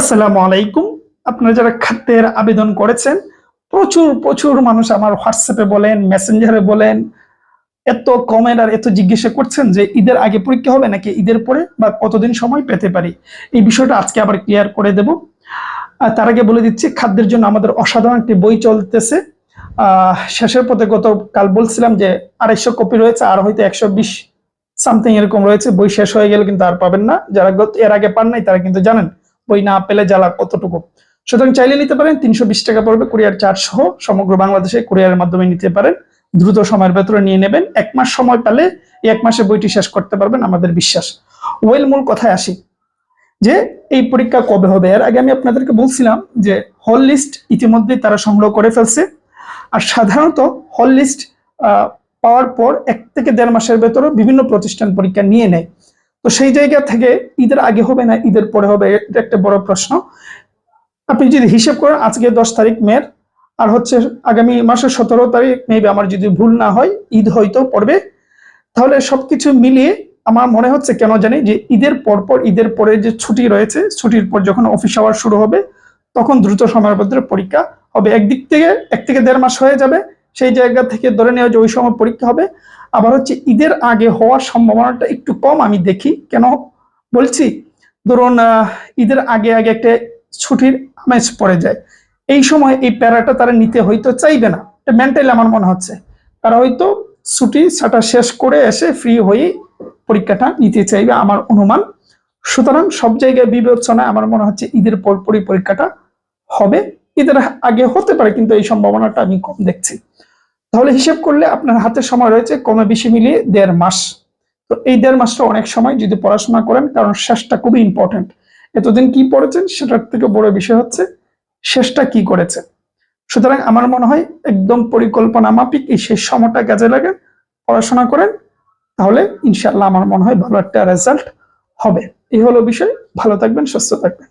আসসালামু আলাইকুম। আপনারা যারা খাদ্যের আবেদন করেছেন, প্রচুর প্রচুর মানুষ আমার হোয়াটসঅ্যাপে বলেন মেসেঞ্জারে বলেন, এত কমেন্ট আর এত জিজ্ঞাসা করছেন যে ঈদের আগে পরীক্ষা হবে নাকি ঈদের পরে বা কতদিন সময় পেতে পারি? এই বিষয়টা আজকে আবার ক্লিয়ার করে দেব। তার আগে বলে দিচ্ছি, খাদ্যের জন্য আমাদের অসাধারণ একটি বই চলতেছে। শেষের পথে গতকাল বলছিলাম যে আড়াইশো কপি রয়েছে, আর হয়তো একশো বিশ সামথিং এরকম রয়েছে। বই শেষ হয়ে গেলে কিন্তু আর পাবেন না। যারা এর আগে পান নাই, তারা কিন্তু জানেন। বই না পেলে জ্বালা কতটুকু? সুতরাং চাইলে নিতে পারেন, তিনশো বিশ টাকা পড়বে কুরিয়ার চার্জ সহ, সমগ্র বাংলাদেশে কুরিয়ারের মাধ্যমে নিতে পারেন। দ্রুত সময়ের ভেতরে নিয়ে নেবেন। এক মাস সময় পেলে এক মাসে বইটি শেষ করতে পারবেন, আমাদের বিশ্বাস। ওয়েল, মূল কথায় আসি যে, এই পরীক্ষা কবে হবে? এর আগে আমি আপনাদেরকে বলছিলাম যে, হল লিস্ট ইতিমধ্যে তারা সংগ্রহ করে ফেলছে। আর সাধারণত হল লিস্ট পাওয়ার পর এক থেকে দেড় মাসের ভেতরে বিভিন্ন প্রতিষ্ঠান পরীক্ষা নিয়ে নেয়। তো সেই জায়গা থেকে ঈদের আগে হবে না, ঈদের পরে হবে? এটা একটা বড় প্রশ্ন। আপনি যদি হিসেব করেন, আজকে দশ তারিখ মের, আর হচ্ছে আগামী মাসের সতেরো তারিখ মেবি আমার যদি ভুল না হয়, ঈদ হয়তো পড়বে। তাহলে সবকিছু মিলিয়ে আমার মনে হচ্ছে কেন জানি যে ঈদের পরপর ঈদের পরে যে ছুটি রয়েছে, ছুটির পর যখন অফিস আওয়ার শুরু হবে, তখন দ্রুত সময়ের মধ্যে পরীক্ষা হবে। একদিক থেকে এক থেকে দেড় মাস হয়ে যাবে সেই জায়গা থেকে ধরে নেওয়া যে ওই সময় পরীক্ষা হবে। আবার হচ্ছে ঈদের আগে হওয়ার সম্ভাবনাটা একটু কম আমি দেখি। কেন? বলছি, ধরুন ঈদের আগে আগে একটা ছুটির আমেজ পড়ে যায়। এই সময় এই প্যারাটা তারা নিতে হয়তো চাইবে না। এটা মেন্টালি আমার মনে হচ্ছে। তারা হয়তো ছুটি সেটা শেষ করে এসে ফ্রি হয়ে পরীক্ষাটা নিতে চাইবে আমার অনুমান। সুতরাং সব জায়গায় বিবেচনায় আমার মনে হচ্ছে ঈদের পরপরই পরীক্ষাটা হবে। ঈদের আগে হতে পারে, কিন্তু এই সম্ভাবনাটা আমি কম দেখছি। তাহলে হিসেব করলে আপনার হাতে সময় রয়েছে কমে বেশি মিলিয়ে দেড় মাস। তো এই দেড় মাসটা অনেক সময় যদি পড়াশোনা করেন, কারণ শেষটা খুবই ইম্পর্টেন্ট এতদিন কি পড়েছেন সেটার থেকে বড় বিষয় হচ্ছে শেষটা কি করেছে সুতরাং আমার মনে হয় একদম পরিকল্পনা মাফিক এই শেষ সময়টা কাজে লাগে। পড়াশোনা করেন, তাহলে ইনশাল্লাহ আমার মনে হয় ভালো একটা রেজাল্ট হবে। এই হলো বিষয়। ভালো থাকবেন, সুস্থ থাকবেন।